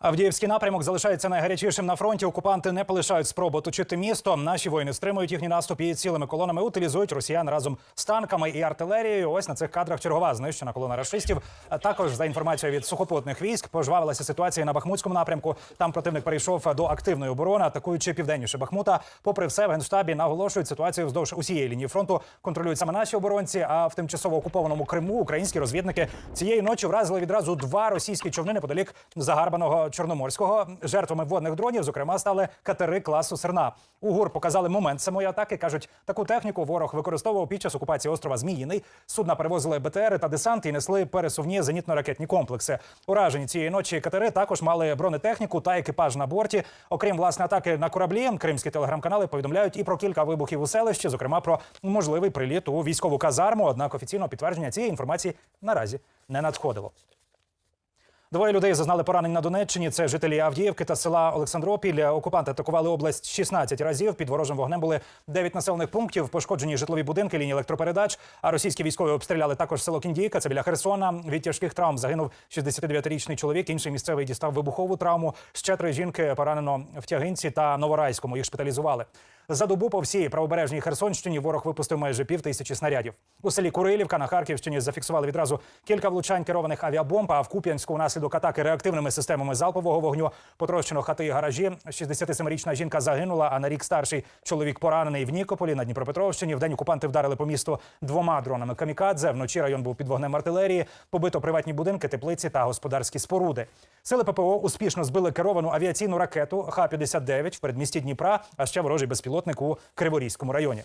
Авдіївський напрямок залишається найгарячішим на фронті. Окупанти не полишають спроб оточити місто. Наші воїни стримують їхній наступ і цілими колонами утилізують росіян разом з танками і артилерією. Ось на цих кадрах чергова знищена колона рашистів. Також за інформацією від сухопутних військ пожвавилася ситуація на Бахмутському напрямку. Там противник перейшов до активної оборони, атакуючи південніше Бахмута. Попри все, в генштабі наголошують ситуацію вздовж усієї лінії фронту. Контролюють саме наші оборонці. А в тимчасово окупованому Криму українські розвідники цієї ночі вразили відразу два російські човни неподалік загарбаного Чорноморського. Жертвами водних дронів, зокрема, стали катери класу Серна. У ГУР показали момент самої атаки. кажуть, таку техніку ворог використовував під час окупації острова Зміїний. Судна перевозили БТРи та десант і несли пересувні зенітно-ракетні комплекси. Уражені цієї ночі катери також мали бронетехніку та екіпаж на борті. Окрім власне атаки на кораблі, кримські телеграм-канали повідомляють і про кілька вибухів у селищі, зокрема про можливий приліт у військову казарму. Однак офіційного підтвердження цієї інформації наразі не надходило. Двоє людей зазнали поранень на Донеччині. Це жителі Авдіївки та села Олександропіль. Окупанти атакували область 16 разів. Під ворожим вогнем були 9 населених пунктів, пошкоджені житлові будинки, лінії електропередач. А російські військові обстріляли також село Кіндійка. Це біля Херсона. Від тяжких травм загинув 69-річний чоловік. Інший місцевий дістав вибухову травму. Ще три жінки поранено в Тягинці та Новорайському. Їх шпиталізували. За добу по всій правобережній Херсонщині ворог випустив майже пів тисячі снарядів. У селі Курилівка на Харківщині зафіксували відразу кілька влучань керованих авіабомб. А в Куп'янську внаслідок атаки реактивними системами залпового вогню потрощено хати і гаражі. 67-річна жінка загинула, а на рік старший чоловік поранений в Нікополі на Дніпропетровщині. В день окупанти вдарили по місту двома дронами камікадзе. Вночі район був під вогнем артилерії. Побито приватні будинки, теплиці та господарські споруди. Сили ППО успішно збили керовану авіаційну ракету Х-59 в передмісті Дніпра, а ще ворожий безпілотник у Криворізькому районі.